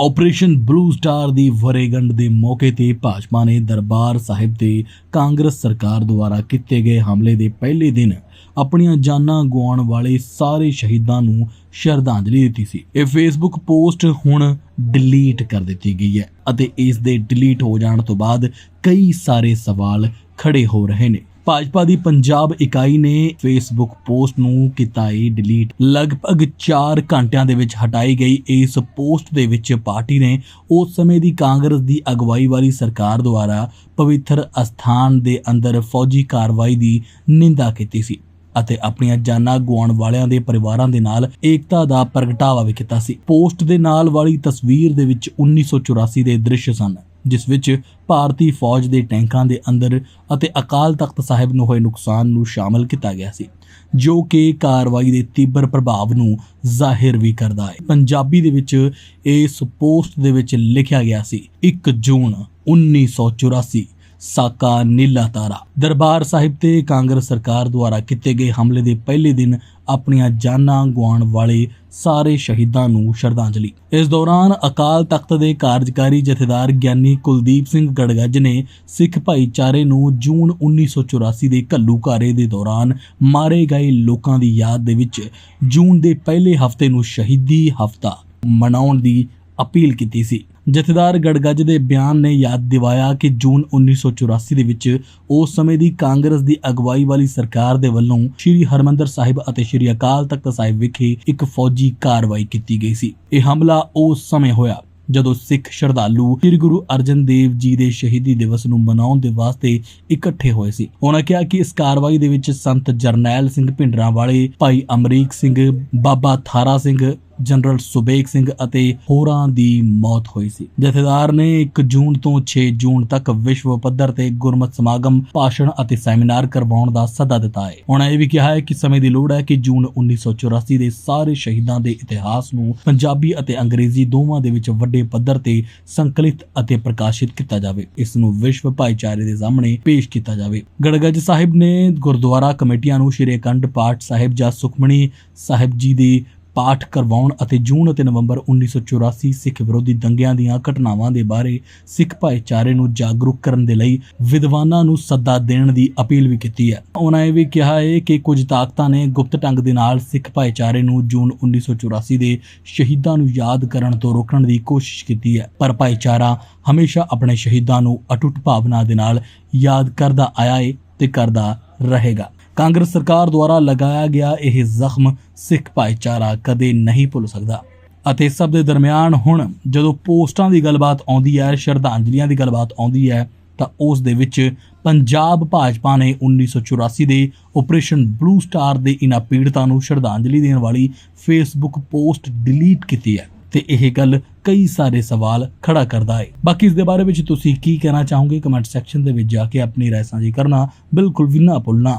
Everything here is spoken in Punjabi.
ਆਪਰੇਸ਼ਨ ਬਲੂ ਸਟਾਰ ਦੀ ਵਰੇਗੰਢ ਦੇ ਮੌਕੇ ਤੇ ਭਾਜਪਾ ਨੇ ਦਰਬਾਰ ਸਾਹਿਬ ਤੇ ਕਾਂਗਰਸ ਸਰਕਾਰ ਦੁਆਰਾ ਕੀਤੇ ਗਏ ਹਮਲੇ ਦੇ ਪਹਿਲੇ ਦਿਨ ਆਪਣੀਆਂ ਜਾਨਾਂ ਗਵਾਉਣ ਵਾਲੇ ਸਾਰੇ ਸ਼ਹੀਦਾਂ ਨੂੰ ਸ਼ਰਧਾਂਜਲੀ ਦਿੱਤੀ ਸੀ। ਇਹ ਫੇਸਬੁੱਕ ਪੋਸਟ ਹੁਣ ਡਿਲੀਟ ਕਰ ਦਿੱਤੀ ਗਈ ਹੈ ਅਤੇ ਇਸ ਦੇ ਡਿਲੀਟ ਹੋ ਜਾਣ ਤੋਂ ਬਾਅਦ ਕਈ ਸਾਰੇ ਸਵਾਲ ਖੜੇ ਹੋ ਰਹੇ ਨੇ। ਭਾਜਪਾ ਦੀ ਪੰਜਾਬ ਇਕਾਈ ਨੇ ਫੇਸਬੁੱਕ ਪੋਸਟ ਨੂੰ ਕੀਤਾ ਹੈ ਡਿਲੀਟ ਲਗਭਗ 4 ਘੰਟਿਆਂ ਦੇ ਵਿੱਚ ਹਟਾਈ ਗਈ ਇਸ ਪੋਸਟ ਦੇ ਵਿੱਚ ਪਾਰਟੀ ਨੇ ਉਸ ਸਮੇਂ ਦੀ ਕਾਂਗਰਸ ਦੀ ਅਗਵਾਈ ਵਾਲੀ ਸਰਕਾਰ ਦੁਆਰਾ ਪਵਿੱਤਰ ਅਸਥਾਨ ਦੇ ਅੰਦਰ ਫੌਜੀ ਕਾਰਵਾਈ ਦੀ ਨਿੰਦਾ ਕੀਤੀ ਸੀ ਅਤੇ ਆਪਣੀਆਂ ਜਾਨਾਂ ਗਵਾਉਣ ਵਾਲਿਆਂ ਦੇ ਪਰਿਵਾਰਾਂ ਦੇ ਨਾਲ ਏਕਤਾ ਦਾ ਪ੍ਰਗਟਾਵਾ ਵੀ ਕੀਤਾ ਸੀ। ਪੋਸਟ ਦੇ ਨਾਲ ਵਾਲੀ ਤਸਵੀਰ ਦੇ ਵਿੱਚ 1984 ਦੇ ਦ੍ਰਿਸ਼ ਸਨ। ਜਿਸ ਵਿੱਚ ਭਾਰਤੀ ਫੌਜ ਦੇ ਟੈਂਕਾਂ ਦੇ ਅੰਦਰ ਅਤੇ ਅਕਾਲ ਤਖਤ ਸਾਹਿਬ ਨੂੰ ਹੋਏ ਨੁਕਸਾਨ ਨੂੰ ਸ਼ਾਮਲ ਕੀਤਾ ਗਿਆ ਸੀ, ਜੋ ਕਿ ਕਾਰਵਾਈ ਦੇ ਤੀਬਰ ਪ੍ਰਭਾਵ ਨੂੰ ਜ਼ਾਹਿਰ ਵੀ ਕਰਦਾ ਹੈ। ਪੰਜਾਬੀ ਦੇ ਵਿੱਚ ਇਸ ਪੋਸਟ ਦੇ ਵਿੱਚ ਲਿਖਿਆ ਗਿਆ ਸੀ 1 ਜੂਨ 1984 ਸਾਕਾ ਨੀਲਾ ਤਾਰਾ। ਦਰਬਾਰ ਸਾਹਿਬ ਤੇ ਕਾਂਗਰਸ ਸਰਕਾਰ ਦੁਆਰਾ ਕੀਤੇ ਗਏ ਹਮਲੇ ਦੇ ਪਹਿਲੇ ਦਿਨ ਆਪਣੀਆਂ ਜਾਨਾਂ ਗਵਾਉਣ ਵਾਲੇ ਸਾਰੇ ਸ਼ਹੀਦਾਂ ਨੂੰ ਸ਼ਰਧਾਂਜਲੀ। ਇਸ ਦੌਰਾਨ ਅਕਾਲ ਤਖਤ ਦੇ ਕਾਰਜਕਾਰੀ ਜਥੇਦਾਰ ਗਿਆਨੀ ਕੁਲਦੀਪ ਸਿੰਘ ਗੜਗੱਜ ਨੇ ਸਿੱਖ ਭਾਈਚਾਰੇ ਨੂੰ ਜੂਨ 1984 ਦੇ ਘੱਲੂਘਾਰੇ ਦੇ ਦੌਰਾਨ ਮਾਰੇ ਗਏ ਲੋਕਾਂ ਦੀ ਯਾਦ ਦੇ ਵਿੱਚ ਜੂਨ ਦੇ ਪਹਿਲੇ ਹਫ਼ਤੇ ਨੂੰ ਸ਼ਹੀਦੀ ਹਫਤਾ ਮਨਾਉਣ ਦੀ ਅਪੀਲ ਕੀਤੀ ਸੀ। ਜਥੇਦਾਰ ਗੜਗੱਜ ਦੇ ਬਿਆਨ ਨੇ ਯਾਦ ਦਿਵਾਇਆ ਕਿ ਜੂਨ 1984 ਦੇ ਵਿੱਚ ਉਸ ਸਮੇਂ ਦੀ ਕਾਂਗਰਸ ਦੀ ਅਗਵਾਈ ਵਾਲੀ ਸਰਕਾਰ ਦੇ ਵੱਲੋਂ ਸ੍ਰੀ ਹਰਮੰਦਰ ਸਾਹਿਬ ਅਤੇ ਸ੍ਰੀ ਅਕਾਲ ਤਖਤ ਸਾਹਿਬ ਵਿਖੇ ਇੱਕ ਫੌਜੀ ਕਾਰਵਾਈ ਕੀਤੀ ਗਈ ਸੀ। ਇਹ ਹਮਲਾ ਉਸ ਸਮੇਂ ਹੋਇਆ ਜਦੋਂ ਸਿੱਖ ਸ਼ਰਧਾਲੂ ਸ੍ਰੀ ਗੁਰੂ ਅਰਜਨ ਦੇਵ ਜੀ ਦੇ ਸ਼ਹੀਦੀ ਦਿਵਸ ਨੂੰ ਮਨਾਉਣ ਦੇ ਵਾਸਤੇ ਇਕੱਠੇ ਹੋਏ ਸੀ। ਉਹਨਾਂ ਕਿਹਾ ਕਿ ਇਸ ਕਾਰਵਾਈ ਦੇ ਵਿੱਚ ਸੰਤ ਜਰਨੈਲ ਸਿੰਘ ਭਿੰਡਰਾਂ ਵਾਲੇ ਭਾਈ ਅਮਰੀਕ ਸਿੰਘ, ਬਾਬਾ ਥਾਰਾ ਸਿੰਘ ਜਨਰਲ ਸੁਬੇਗ ਸਿੰਘ ਅਤੇ ਹੋਰਾਂ ਦੀ ਮੌਤ ਹੋਈ ਸੀ। ਜਥੇਦਾਰ ਨੇ 1 ਜੂਨ ਤੋਂ 6 ਜੂਨ ਤੱਕ ਵਿਸ਼ਵ ਪੱਧਰ ਤੇ ਗੁਰਮਤ ਸਮਾਗਮ, ਭਾਸ਼ਣ ਅਤੇ ਸੈਮੀਨਾਰ ਕਰਵਾਉਣ ਦਾ ਸੱਦਾ ਦਿੱਤਾ ਹੈ। ਉਹਨਾਂ ਇਹ ਵੀ ਕਿਹਾ ਹੈ ਕਿ ਸਮੇਂ ਦੀ ਲੋੜ ਹੈ ਕਿ ਜੂਨ 1984 ਦੇ ਸਾਰੇ ਸ਼ਹੀਦਾਂ ਦੇ ਇਤਿਹਾਸ ਨੂੰ ਪੰਜਾਬੀ ਅਤੇ ਅੰਗਰੇਜ਼ੀ ਦੋਵਾਂ ਦੇ ਵਿੱਚ ਵੱਡੇ ਪੱਧਰ ਤੇ ਸੰਕਲਿਤ ਅਤੇ ਪ੍ਰਕਾਸ਼ਿਤ ਕੀਤਾ ਜਾਵੇ। ਇਸ ਨੂੰ ਵਿਸ਼ਵ ਭਾਈਚਾਰੇ ਦੇ ਸਾਹਮਣੇ ਪੇਸ਼ ਕੀਤਾ ਜਾਵੇ। ਗੜਗੱਜ ਸਾਹਿਬ ਨੇ ਗੁਰਦੁਆਰਾ ਕਮੇਟੀਆਂ ਨੂੰ ਸ਼੍ਰੀ ਅਖੰਡ ਪਾਠ ਸਾਹਿਬ ਜਾਂ ਸੁਖਮਣੀ ਸਾਹਿਬ ਜੀ ਦੀ ਪਾਠ ਕਰਵਾਉਣ ਅਤੇ ਜੂਨ ਅਤੇ ਨਵੰਬਰ 1984 ਸਿੱਖ ਵਿਰੋਧੀ ਦੰਗਿਆਂ ਦੀਆਂ ਘਟਨਾਵਾਂ ਦੇ ਬਾਰੇ ਸਿੱਖ ਭਾਈਚਾਰੇ ਨੂੰ ਜਾਗਰੂਕ ਕਰਨ ਦੇ ਲਈ ਵਿਦਵਾਨਾਂ ਨੂੰ ਸੱਦਾ ਦੇਣ ਦੀ ਅਪੀਲ ਵੀ ਕੀਤੀ ਹੈ। ਉਹਨਾਂ ਇਹ ਵੀ ਕਿਹਾ ਹੈ ਕਿ ਕੁਝ ਤਾਕਤਾਂ ਨੇ ਗੁਪਤ ਢੰਗ ਦੇ ਨਾਲ ਸਿੱਖ ਭਾਈਚਾਰੇ ਨੂੰ ਜੂਨ 1984 ਦੇ ਸ਼ਹੀਦਾਂ ਨੂੰ ਯਾਦ ਕਰਨ ਤੋਂ ਰੋਕਣ ਦੀ ਕੋਸ਼ਿਸ਼ ਕੀਤੀ ਹੈ। ਪਰ ਭਾਈਚਾਰਾ ਹਮੇਸ਼ਾ ਆਪਣੇ ਸ਼ਹੀਦਾਂ ਨੂੰ ਅਟੁੱਟ ਭਾਵਨਾ ਦੇ ਨਾਲ ਯਾਦ ਕਰਦਾ ਆਇਆ ਹੈ ਤੇ ਕਰਦਾ ਰਹੇਗਾ। ਕਾਂਗਰਸ ਸਰਕਾਰ ਦੁਆਰਾ ਲਗਾਇਆ ਗਿਆ ਇਹ ਜ਼ਖਮ ਸਿੱਖ ਭਾਈਚਾਰਾ ਕਦੇ ਨਹੀਂ ਭੁੱਲ ਸਕਦਾ। ਅਤੇ ਸਭ ਦੇ ਦਰਮਿਆਨ ਹੁਣ ਜਦੋਂ ਪੋਸਟਾਂ ਦੀ ਗੱਲਬਾਤ ਆਉਂਦੀ ਹੈ, ਸ਼ਰਧਾਂਜਲੀਆਂ ਦੀ ਗੱਲਬਾਤ ਆਉਂਦੀ ਹੈ, ਤਾਂ ਉਸ ਦੇ ਵਿੱਚ ਪੰਜਾਬ ਭਾਜਪਾ ਨੇ 1984 ਦੇ ਆਪਰੇਸ਼ਨ ਬਲੂ ਸਟਾਰ ਦੇ ਇਨ੍ਹਾਂ ਪੀੜਤਾਂ ਨੂੰ ਸ਼ਰਧਾਂਜਲੀ ਦੇਣ ਵਾਲੀ ਫੇਸਬੁੱਕ ਪੋਸਟ ਡਿਲੀਟ ਕੀਤੀ ਹੈ ਤੇ ਇਹ ਗੱਲ ਕਈ ਸਾਰੇ ਸਵਾਲ ਖੜਾ ਕਰਦਾ ਹੈ। ਬਾਕੀ ਇਸ ਦੇ ਬਾਰੇ ਵਿੱਚ ਤੁਸੀਂ ਕੀ ਕਹਿਣਾ ਚਾਹੋਗੇ? ਕਮੈਂਟ ਸੈਕਸ਼ਨ ਦੇ ਵਿੱਚ ਜਾ ਕੇ ਆਪਣੀ ਰਾਏ ਸਾਂਝੀ ਕਰਨਾ ਬਿਲਕੁਲ ਵੀ ਨਾ ਭੁੱਲਣਾ।